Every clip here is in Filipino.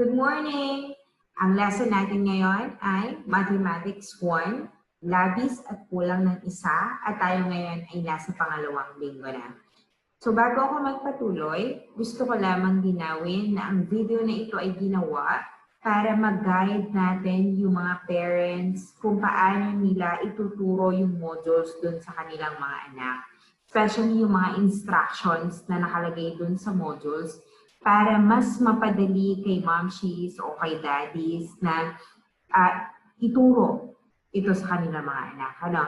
Good morning! Ang lesson natin ngayon ay Mathematics 1, labis at kulang ng isa, at tayo ngayon ay nasa pangalawang linggo na. So bago ako magpatuloy, gusto ko lamang ginawin na ang video na ito ay ginawa para mag-guide natin yung mga parents kung paano nila ituturo yung modules dun sa kanilang mga anak. Especially yung mga instructions na nakalagay dun sa modules para mas mapadali kay momshies o kay daddies na uh, ituro ito sa kanilang mga anak. Ano?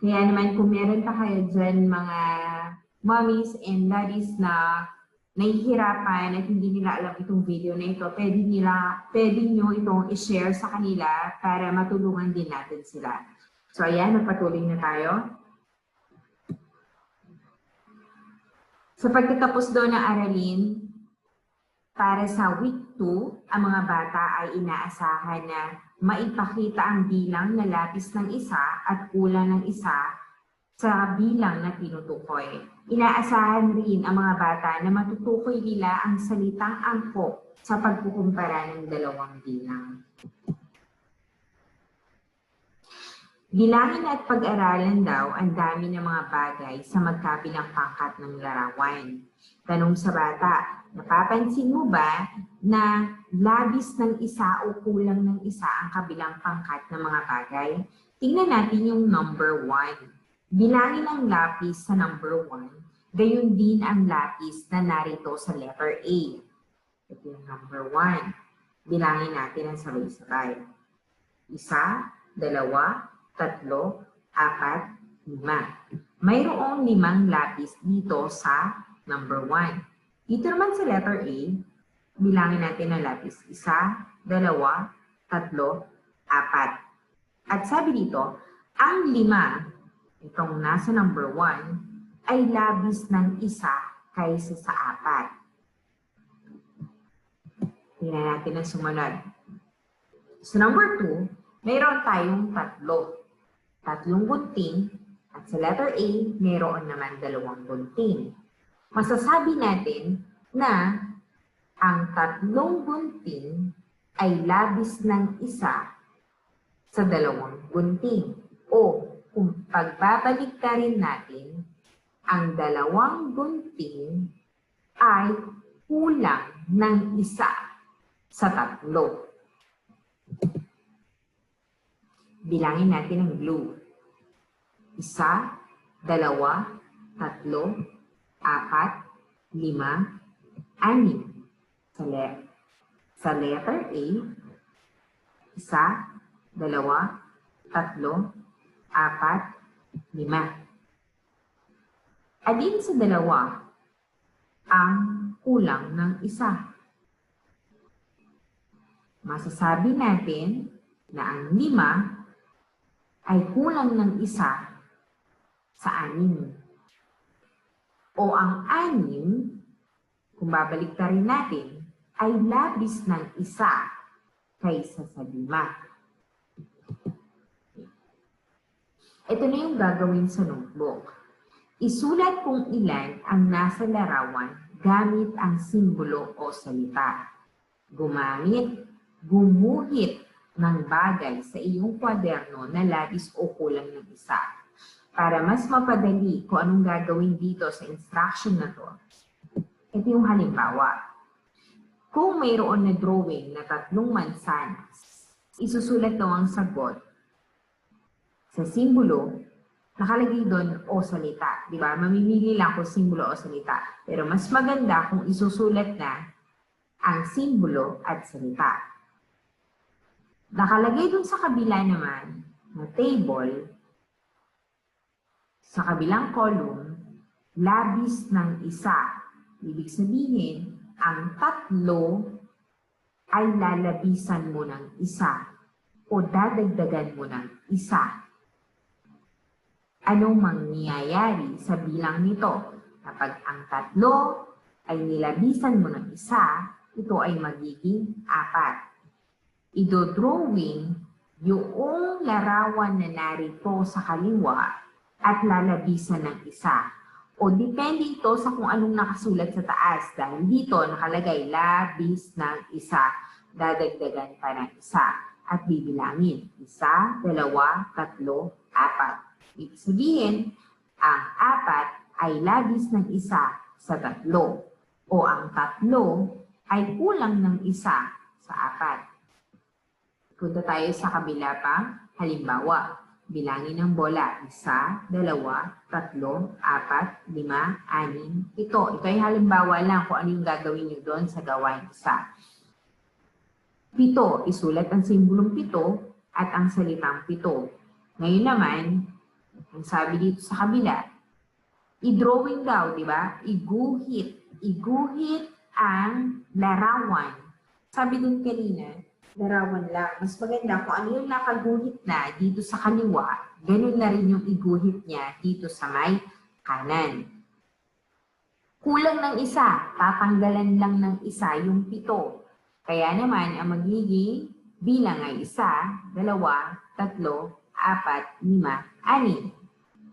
Kaya naman kung meron pa kayo dyan mga mommies and daddies na nahihirapan at hindi nila alam itong video na ito, pwede, nila, pwede nyo itong i-share sa kanila para matulungan din natin sila. So ayan, magpatuloy na tayo. Sa pagtatapos daw ng aralin, para sa week 2, ang mga bata ay inaasahan na maipakita ang bilang na lapis ng isa at kulang ng isa sa bilang na tinutukoy. Inaasahan rin ang mga bata na matutukoy nila ang salitang angkop sa pagkukumpara ng dalawang bilang. Bilangin at pag-aralan daw ang dami ng mga bagay sa magkabilang pangkat ng larawan. Tanong sa bata, napapansin mo ba na labis ng isa o kulang ng isa ang kabilang pangkat ng mga bagay? Tingnan natin yung number 1. Bilangin ang lapis sa number 1, gayon din ang lapis na narito sa letter A. Ito yung number 1. Bilangin natin ang sabay-sabay. Isa, dalawa, tatlo, apat, lima. Mayroong limang lapis dito sa number 1. Dito naman sa letter A, bilangin natin ang lapis. Isa, dalawa, tatlo, apat. At sabi dito, ang lima itong nasa number 1 ay labis ng isa kaysa sa apat. Tingnan natin ang sumunod. Sa number 2, mayroon tayong tatlo. Tatlong gunting at sa letter A, mayroon naman dalawang gunting. Masasabi natin na ang tatlong gunting ay labis ng isa sa dalawang gunting o kung pagbabalik ka rin natin, ang dalawang gunting ay kulang ng isa sa tatlo. Bilangin natin ang blue. Isa, dalawa, tatlo, apat, lima, anim. Sa, le sa letter A, isa, dalawa, tatlo, apat, lima. Alin sa dalawa ang kulang ng isa? Masasabi natin na ang lima ay kulang ng isa sa anim. O ang anim, kung babalik rin natin, ay labis ng isa kaysa sa lima. Ito na yung gagawin sa notebook. Isulat kung ilan ang nasa larawan gamit ang simbolo o salita. Gumamit, gumuhit ng bagay sa iyong kwaderno na labis o kulang ng isa. Para mas mapadali kung anong gagawin dito sa instruction na to, ito yung halimbawa. Kung mayroon na drawing na tatlong mansanas, isusulat daw ang sagot sa simbolo, nakalagay doon o salita. Di ba? Mamimili lang kung simbolo o salita. Pero mas maganda kung isusulat na ang simbolo at salita. Nakalagay doon sa kabila naman na table, sa kabilang column, labis ng isa. Ibig sabihin, ang tatlo ay lalabisan mo ng isa o dadagdagan mo ng isa anong mangyayari sa bilang nito. Kapag ang tatlo ay nilabisan mo ng isa, ito ay magiging apat. Ido-drawing yung larawan na narito sa kaliwa at lalabisan ng isa. O depende ito sa kung anong nakasulat sa taas. Dahil dito nakalagay labis ng isa. Dadagdagan pa ng isa. At bibilangin. Isa, dalawa, tatlo, apat. Ibig sabihin, ang apat ay labis ng isa sa tatlo. O ang tatlo ay kulang ng isa sa apat. Punta tayo sa kabila pa. Halimbawa, bilangin ng bola. Isa, dalawa, tatlo, apat, lima, anim, pito. Ito ay halimbawa lang kung ano yung gagawin nyo doon sa gawain isa. Pito, isulat ang simbolong pito at ang salitang pito. Ngayon naman, ang sabi dito sa kabila, i-drawing daw, di ba? Iguhit. Iguhit ang larawan. Sabi dun kanina, larawan lang. Mas maganda kung ano yung nakaguhit na dito sa kaliwa, ganun na rin yung iguhit niya dito sa may kanan. Kulang ng isa, tatanggalan lang ng isa yung pito. Kaya naman, ang magiging bilang ay isa, dalawa, tatlo, apat, lima, anim.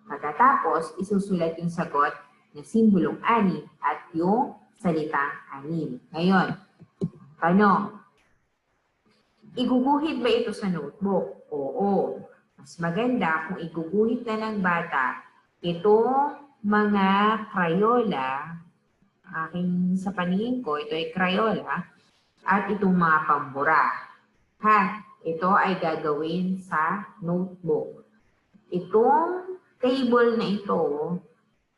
Pagkatapos, isusulat yung sagot na simbolong anim at yung salitang anim. Ngayon, tanong, iguguhit ba ito sa notebook? Oo. Mas maganda kung iguguhit na ng bata itong mga Crayola, aking sa paningin ko, ito ay Crayola, at itong mga pambura. Ha? Ito ay gagawin sa notebook. Itong table na ito,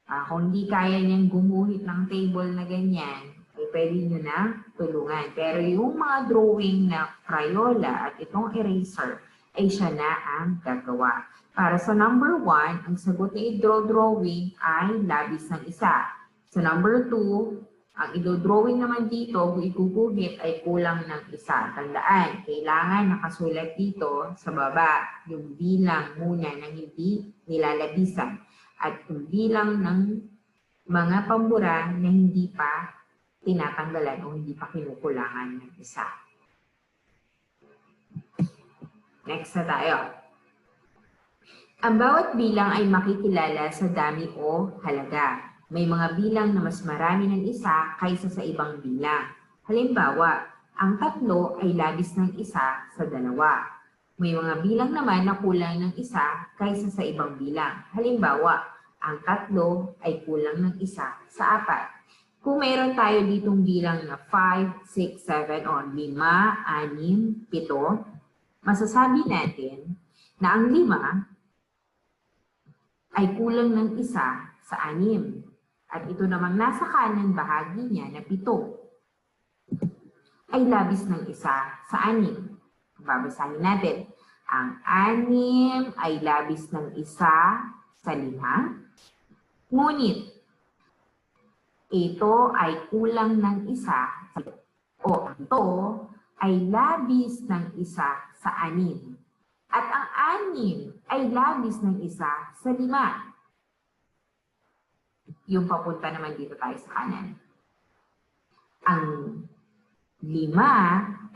ah, kung hindi kaya niyang gumuhit ng table na ganyan, ay pwede niyo na tulungan. Pero yung mga drawing na Crayola at itong eraser, ay siya na ang gagawa. Para sa number 1, ang sagot na i-draw drawing ay labis ng isa. Sa number 2, ang i-drawing naman dito, kung ay kulang ng isa. Tandaan, kailangan nakasulat dito sa baba yung bilang muna ng hindi nilalabisan at yung bilang ng mga pambura na hindi pa tinatanggalan o hindi pa kinukulangan ng isa. Next na tayo. Ang bawat bilang ay makikilala sa dami o halaga. May mga bilang na mas marami ng isa kaysa sa ibang bilang. Halimbawa, ang tatlo ay labis ng isa sa dalawa. May mga bilang naman na kulang ng isa kaysa sa ibang bilang. Halimbawa, ang tatlo ay kulang ng isa sa apat. Kung mayroon tayo ditong bilang na 5, 6, 7, o 5, 6, 7, masasabi natin na ang lima ay kulang ng isa sa anim. At ito namang nasa kanan bahagi niya na pito ay labis ng isa sa anim. Babasahin natin. Ang anim ay labis ng isa sa lima. Ngunit, ito ay kulang ng isa sa o ito ay labis ng isa sa anim. At ang anim ay labis ng isa sa lima. Yung papunta naman dito tayo sa kanan. Ang lima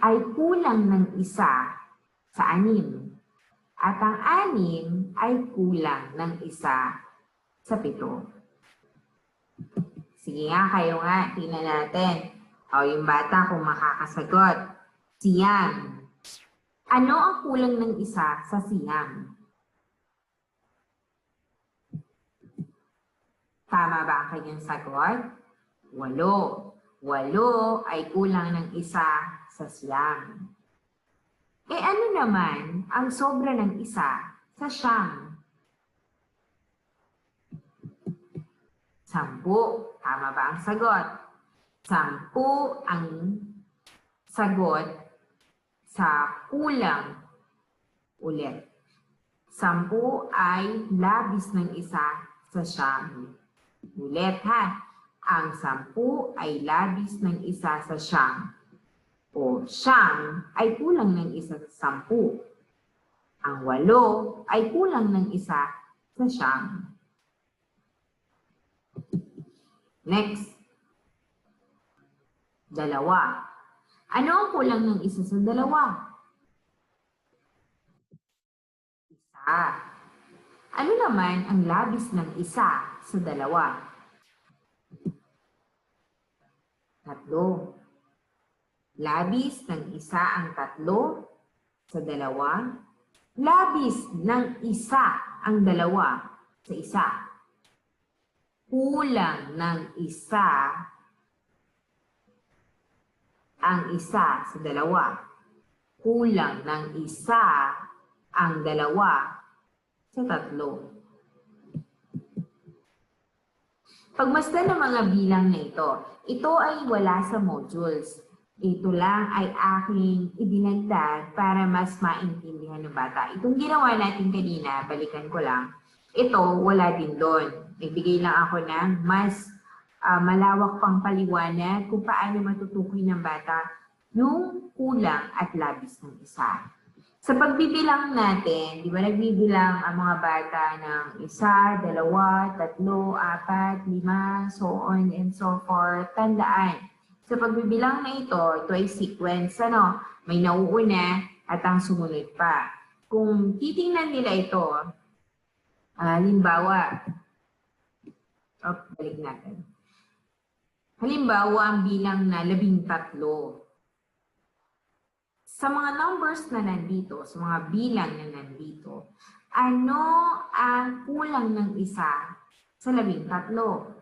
ay kulang ng isa sa anim. At ang anim ay kulang ng isa sa pito. Sige nga, kayo nga, tingnan natin. O, yung bata kung makakasagot. Siyam. Ano ang kulang ng isa sa siyam? Tama ba ang kanyang sagot? Walo. Walo ay kulang ng isa sa siyam. Eh ano naman ang sobra ng isa sa siyam? Sampu. Tama ba ang sagot? Sampu ang sagot sa kulang. Ulit. Sampu ay labis ng isa sa siyam. Ulit ha. Ang sampu ay labis ng isa sa siyam. O siyam ay kulang ng isa sa sampu. Ang walo ay kulang ng isa sa siyam. Next. Dalawa. Ano ang kulang ng isa sa dalawa? Isa. Ano naman ang labis ng isa sa dalawa? Tatlo. Labis ng isa ang tatlo sa dalawa. Labis ng isa ang dalawa sa isa. Kulang ng isa ang isa sa dalawa. Kulang ng isa ang dalawa sa tatlo. Pagmasdan ng mga bilang na ito, ito ay wala sa modules. Ito lang ay aking idinagdag para mas maintindihan ng bata. Itong ginawa natin kanina, balikan ko lang, ito wala din doon. Nagbigay lang ako ng mas ah, malawak pang paliwanag kung paano matutukoy ng bata yung kulang at labis ng isa. Sa pagbibilang natin, di ba nagbibilang ang mga bata ng isa, dalawa, tatlo, apat, lima, so on and so forth. Tandaan, sa pagbibilang na ito, ito ay sequence, ano? May nauuna at ang sumunod pa. Kung titingnan nila ito, ah, halimbawa, oh, balik natin. Halimbawa, ang bilang na labing tatlo. Sa mga numbers na nandito, sa mga bilang na nandito, ano ang kulang ng isa sa labing tatlo?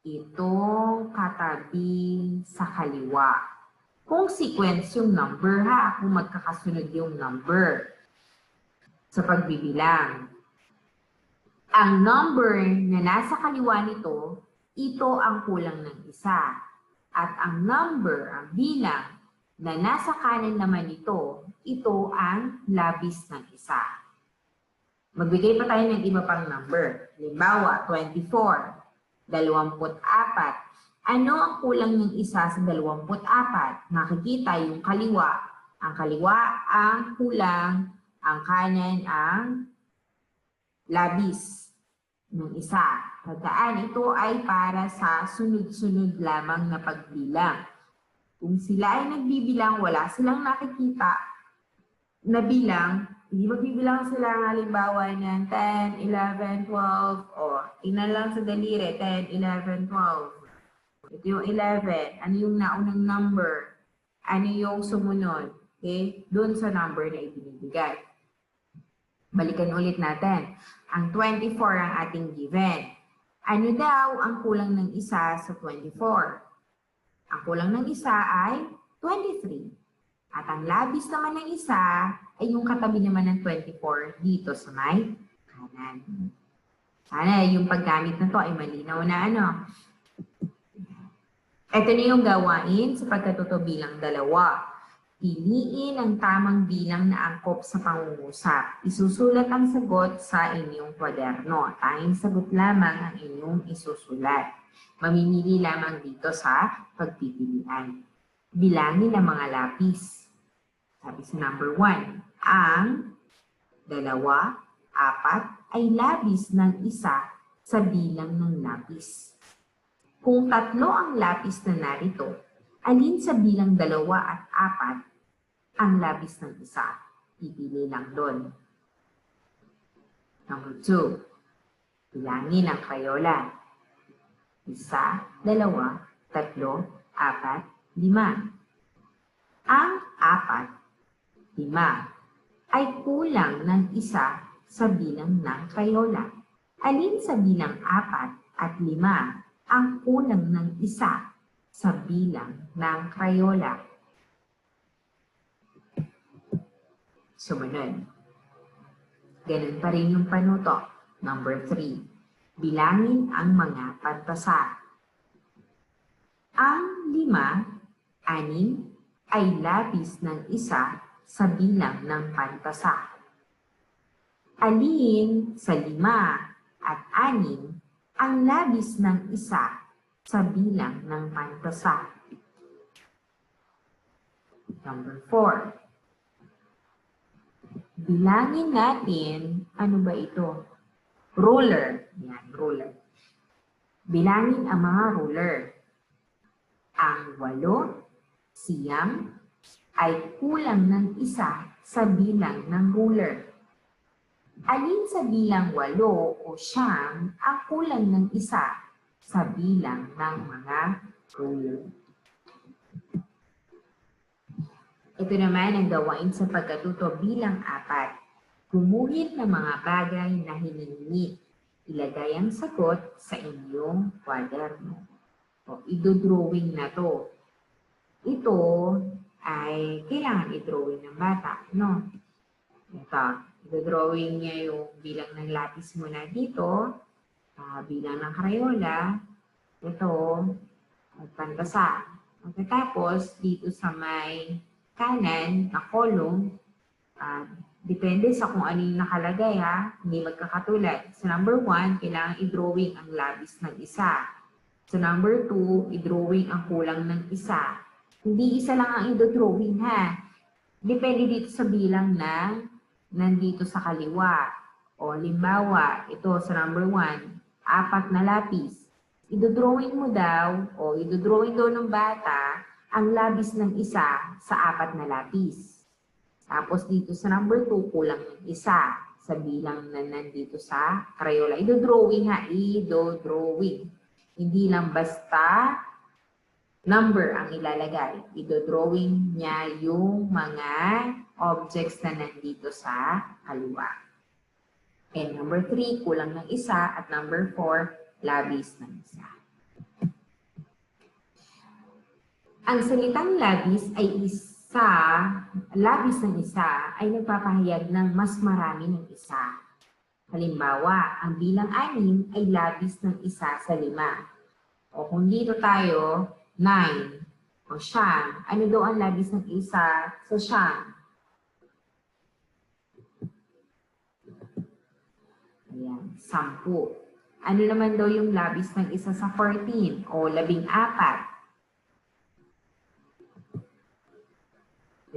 Itong katabi sa kaliwa. Kung sequence yung number ha, kung magkakasunod yung number sa pagbibilang. Ang number na nasa kaliwa nito, ito ang kulang ng isa. At ang number, ang bilang na nasa kanan naman nito, ito ang labis ng isa. Magbigay pa tayo ng iba pang number. Halimbawa, 24, 24. Ano ang kulang ng isa sa 24? Makikita yung kaliwa. Ang kaliwa ang kulang, ang kanan ang labis ng isa. Tandaan, ito ay para sa sunod-sunod lamang na pagbilang. Kung sila ay nagbibilang, wala silang nakikita na bilang, hindi magbibilang sila halimbawa ng 10, 11, 12, o tingnan lang sa daliri, 10, 11, 12. Ito yung 11. Ano yung naunang number? Ano yung sumunod? Okay? Doon sa number na ibinibigay. Balikan ulit natin. Ang 24 ang ating given. Ano daw ang kulang ng isa sa 24? Ang kulang ng isa ay 23. At ang labis naman ng isa ay yung katabi naman ng 24 dito sa may kanan. Sana yung paggamit na to ay malinaw na ano. Ito na yung gawain sa pagkatuto bilang dalawa. Piliin ang tamang bilang na angkop sa pangungusap. Isusulat ang sagot sa inyong kwaderno. Tanging sagot lamang ang inyong isusulat. Mamimili lamang dito sa pagpipilian. Bilangin ang mga lapis. Sabi sa number one, ang dalawa, apat ay labis ng isa sa bilang ng lapis. Kung tatlo ang lapis na narito, alin sa bilang dalawa at apat ang labis ng isa? Pipili lang doon. Number two, bilangin ang Crayola. Isa, dalawa, tatlo, apat, lima. Ang apat, lima, ay kulang ng isa sa bilang ng Crayola. Alin sa bilang apat at lima ang kulang ng isa sa bilang ng Crayola? Sumunod. Ganun pa rin yung panuto. Number 3. Bilangin ang mga pantasa. Ang lima, anim, ay labis ng isa sa bilang ng pantasa. Alin sa lima at anim ang labis ng isa sa bilang ng pantasa. Number 4. Bilangin natin, ano ba ito? Ruler. Yan, ruler. Bilangin ang mga ruler. Ang walo, siyam, ay kulang ng isa sa bilang ng ruler. Alin sa bilang walo o siyam ang kulang ng isa sa bilang ng mga rule. Ito naman ang gawain sa pagkatuto bilang apat. Gumuhit ng mga bagay na hiningi. Ilagay ang sagot sa inyong kwaderno. O, idodrawing na to. Ito ay kailangan i-drawing ng bata, no? Ito, idodrawing niya yung bilang ng lapis muna dito, ah, bilang ng Crayola, ito, at pantasa. Pagkatapos, dito sa may kanan na column, ah, depende sa kung ano yung nakalagay ha, hindi magkakatulad. Sa number 1, kailangan i-drawing ang labis ng isa. Sa number 2, i-drawing ang kulang ng isa. Hindi isa lang ang i-drawing ha. Depende dito sa bilang ng nandito sa kaliwa. O limbawa, ito sa number 1, apat na lapis. Idodrawing mo daw, o idodrawing daw ng bata, ang labis ng isa sa apat na lapis. Tapos dito sa number 2, kulang ng isa sa bilang na nandito sa Crayola. Idodrawing ha, idodrawing. Hindi lang basta number ang ilalagay. Idodrawing niya yung mga objects na nandito sa kaliwa. And number 3, kulang ng isa. At number 4, labis ng isa. Ang salitang labis ay isa, labis ng isa ay nagpapahayag ng mas marami ng isa. Halimbawa, ang bilang anim ay labis ng isa sa lima. O kung dito tayo, nine o siyam, ano daw ang labis ng isa sa siyam? Ayan, sampu. Ano naman daw yung labis ng isa sa 14 o labing apat?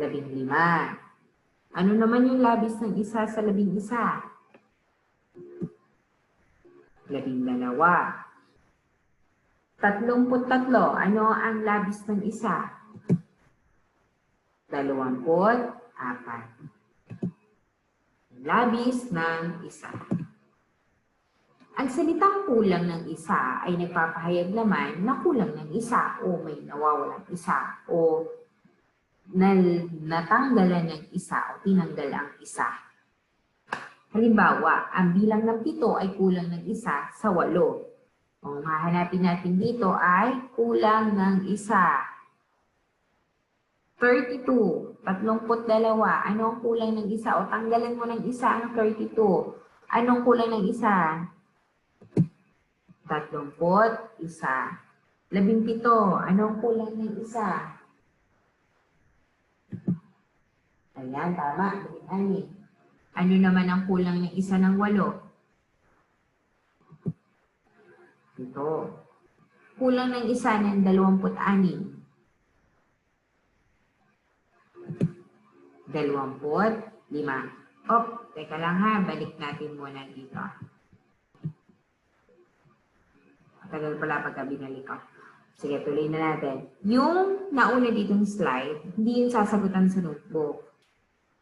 Labing lima. Ano naman yung labis ng isa sa labing isa? Labing dalawa. Tatlumput tatlo. Ano ang labis ng isa? Dalawamput apat. Labis ng isa. Ang salitang kulang ng isa ay nagpapahayag naman na kulang ng isa o may nawawalang isa o na natanggalan ng isa o tinanggal ang isa. Halimbawa, ang bilang ng pito ay kulang ng isa sa walo. Kung hahanapin natin dito ay kulang ng isa. 32, 32. Ano ang kulang ng isa? O tanggalan mo ng isa ang 32. Anong kulang ng isa? 30, isa. 17, anong kulang ng isa? Ayan, tama. Ani. Ano naman ang kulang ng isa ng walo? Ito. Kulang ng isa ng dalawamput anim. Dalawamput lima. Op, teka lang ha. Balik natin muna dito. Tagal pala pagka binalik ko. Sige, tuloy na natin. Yung nauna ditong slide, hindi yung sasagutan sa notebook.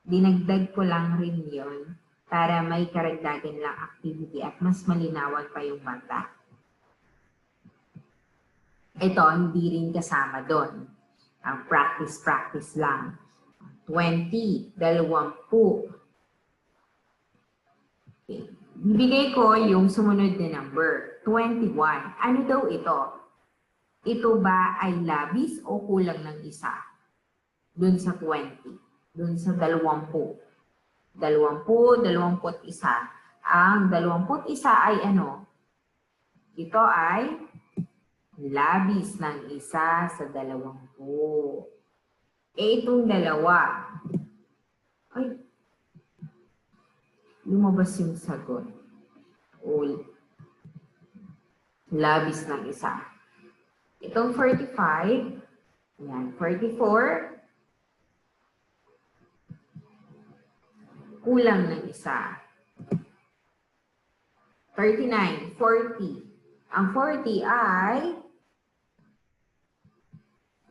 Dinagdag ko lang rin yon para may karagdagan lang activity at mas malinawan pa yung bata. Ito, hindi rin kasama doon. Ang practice-practice lang. 20, 20. Okay. Bibigay ko yung sumunod na number, 21. Ano daw ito? Ito ba ay labis o kulang ng isa? Doon sa 20. Doon sa 20. 20, 21. Ang 21 ay ano? Ito ay labis ng isa sa 20. Eh, itong dalawa. Ay, lumabas yung sagot. O, labis ng isa. Itong 45, yan, 44, kulang ng isa. 39, 40. Ang 40 ay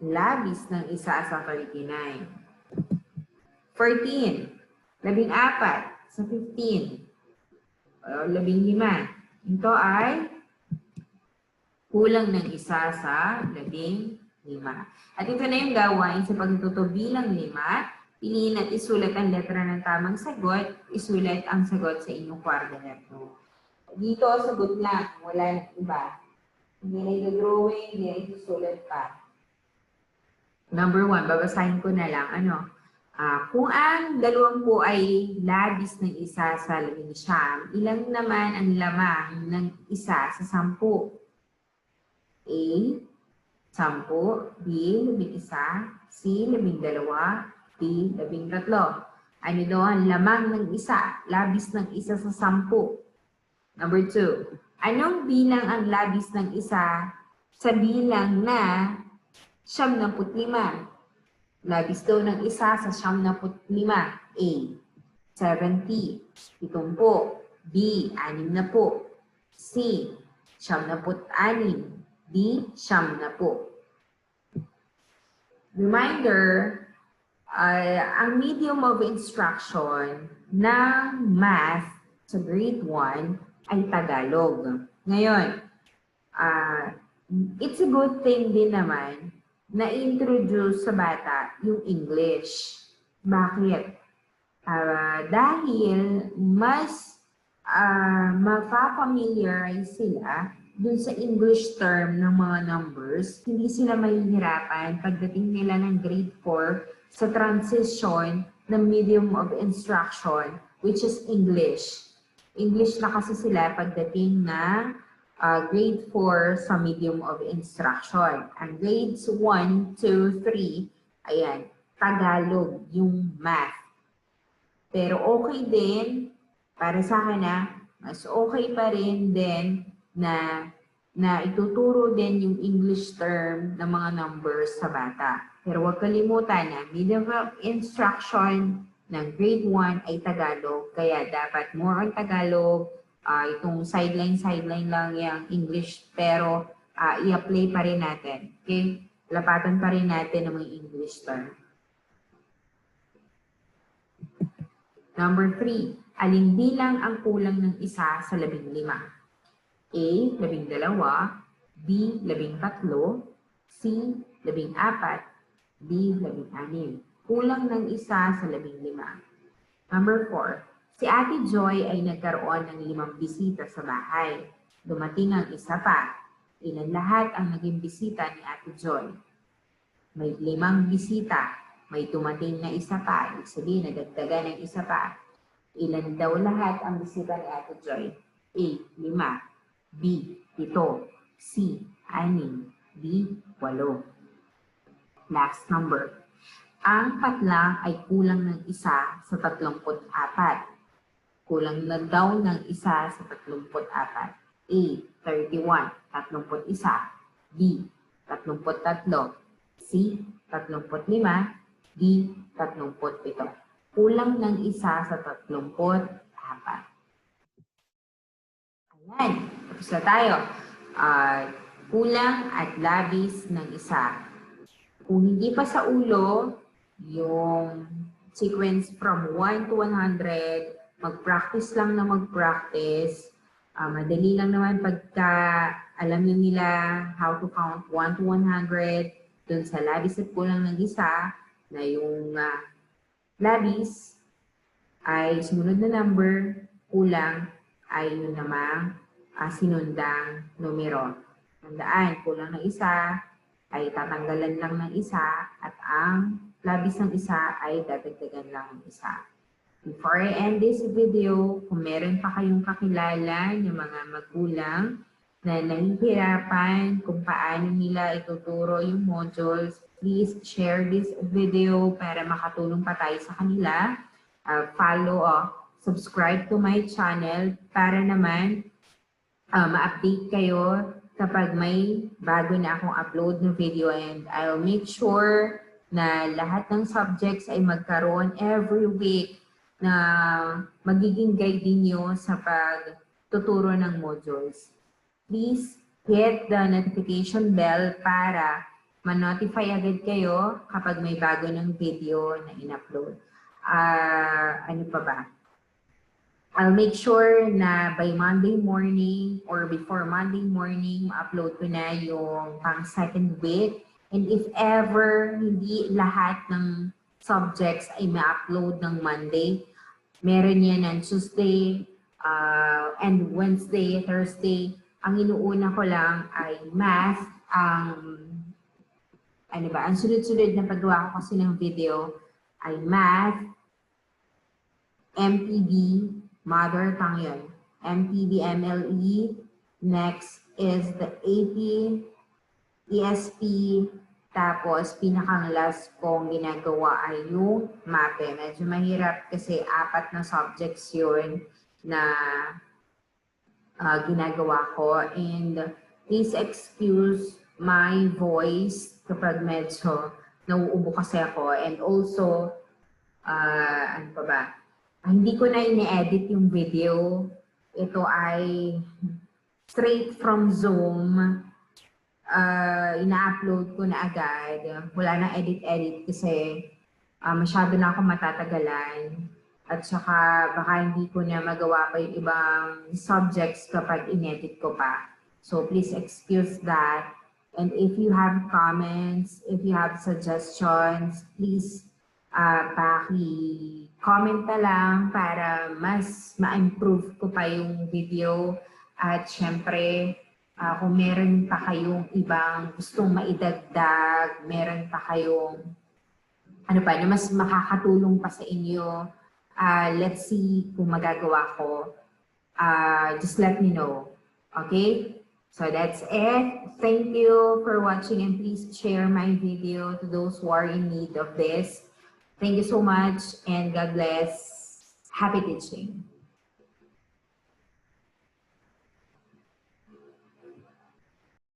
labis ng isa sa 39. 14, labing apat sa 15. O labing lima. Ito ay Kulang ng isa sa labing lima. At ito na yung gawain sa pagtuto lima. Piliin at isulat ang letra ng tamang sagot. Isulat ang sagot sa inyong kwaderno. Dito, sagot lang. Wala na iba. Hindi na ito-drawing, hindi na isusulat pa. Number one, babasahin ko na lang. Ano? Ah, kung ang dalawang po ay labis ng isa sa labing siyam, ilan naman ang lamang ng isa sa sampu? A, sampu. B, labing isa. C, labing dalawa. D, labing tatlo. Ano daw ang lamang ng isa? Labis ng isa sa sampu. Number two, anong bilang ang labis ng isa sa bilang na siyam na lima? Labis daw ng isa sa siyam na lima. A. 70. Pitumpo. B. Anim na po. C. Siyam na anim. D. Siyam na po. Reminder, uh, ang medium of instruction ng math sa grade 1 ay Tagalog. Ngayon, uh, it's a good thing din naman na-introduce sa bata yung English. Bakit? Uh, dahil mas uh, mapapamiliarize sila dun sa English term ng mga numbers, hindi sila mahihirapan pagdating nila ng grade 4 sa transition ng medium of instruction, which is English. English na kasi sila pagdating na uh, grade 4 sa medium of instruction. Ang grades 1, 2, 3, ayan, Tagalog, yung math. Pero okay din, para sa akin na, mas okay pa rin din na na ituturo din yung English term ng mga numbers sa bata. Pero huwag kalimutan na medium of instruction ng grade 1 ay Tagalog. Kaya dapat more on Tagalog. Uh, itong sideline-sideline lang yung English. Pero uh, i-apply pa rin natin. Okay? Lapatan pa rin natin ng mga English term. Number 3. Aling bilang ang kulang ng isa sa labing lima? A. Labing dalawa. B. Labing tatlo. C. Labing apat. D. Labing anim. Kulang ng isa sa labing lima. Number 4. Si Ate Joy ay nagkaroon ng limang bisita sa bahay. Dumating ang isa pa. Ilan lahat ang naging bisita ni Ate Joy? May limang bisita. May tumating na isa pa. Ibig sabihin, nadagdagan ng isa pa. Ilan daw lahat ang bisita ni Ate Joy? A. Lima. B. Ito. C. Anim. D. Walo. Last number. Ang patlang ay kulang ng isa sa 34. Kulang na daw ng isa sa 34. A. 31. 31. B. 33. C. 35. D. 37. Kulang ng isa sa 34. Ayan. Tapos na tayo. Uh, kulang at labis ng isa. Kung hindi pa sa ulo, yung sequence from 1 to 100, mag-practice lang na mag-practice. Uh, madali lang naman pagka alam nyo nila how to count 1 to 100 dun sa labis at kulang ng isa na yung uh, labis ay sumunod na number, kulang ay yun namang uh, sinundang numero. Tandaan, kulang ng isa ay tatanggalan lang ng isa at ang labis ng isa ay dadagdagan lang ng isa. Before I end this video, kung meron pa kayong kakilala ng mga magulang na nahihirapan kung paano nila ituturo yung modules, please share this video para makatulong pa tayo sa kanila. Uh, follow, uh, subscribe to my channel para naman uh, ma-update kayo kapag may bago na akong upload ng video and I'll make sure na lahat ng subjects ay magkaroon every week na magiging guide ninyo sa pagtuturo ng modules. Please hit the notification bell para ma-notify agad kayo kapag may bago ng video na in-upload. Uh, ano pa ba? I'll make sure na by Monday morning or before Monday morning, ma-upload ko na yung pang second week. And if ever hindi lahat ng subjects ay ma-upload ng Monday, meron yan ng Tuesday uh, and Wednesday, Thursday. Ang inuuna ko lang ay math, ang ano ba, ang sunod-sunod na paggawa ko kasi ng video ay math, MPB, mother tongue yun. MPB, MLE. Next is the AP, ESP. Tapos, pinakang last kong ginagawa ay yung MAPE. Medyo mahirap kasi apat na subjects yun na uh, ginagawa ko. And please excuse my voice kapag medyo nauubo kasi ako. And also, uh, ano pa ba? Ah, hindi ko na ini-edit yung video. Ito ay straight from Zoom. Uh, ina-upload ko na agad. Wala na edit-edit kasi uh, masyado na ako matatagalan. At saka baka hindi ko na magawa pa yung ibang subjects kapag in-edit ko pa. So please excuse that. And if you have comments, if you have suggestions, please uh, paki-comment na lang para mas ma-improve ko pa yung video. At syempre, uh, kung meron pa kayong ibang gustong maidagdag, meron pa kayong ano pa, na mas makakatulong pa sa inyo, uh, let's see kung magagawa ko. Uh, just let me know. Okay? So that's it. Thank you for watching and please share my video to those who are in need of this. Thank you so much and God bless. Happy teaching.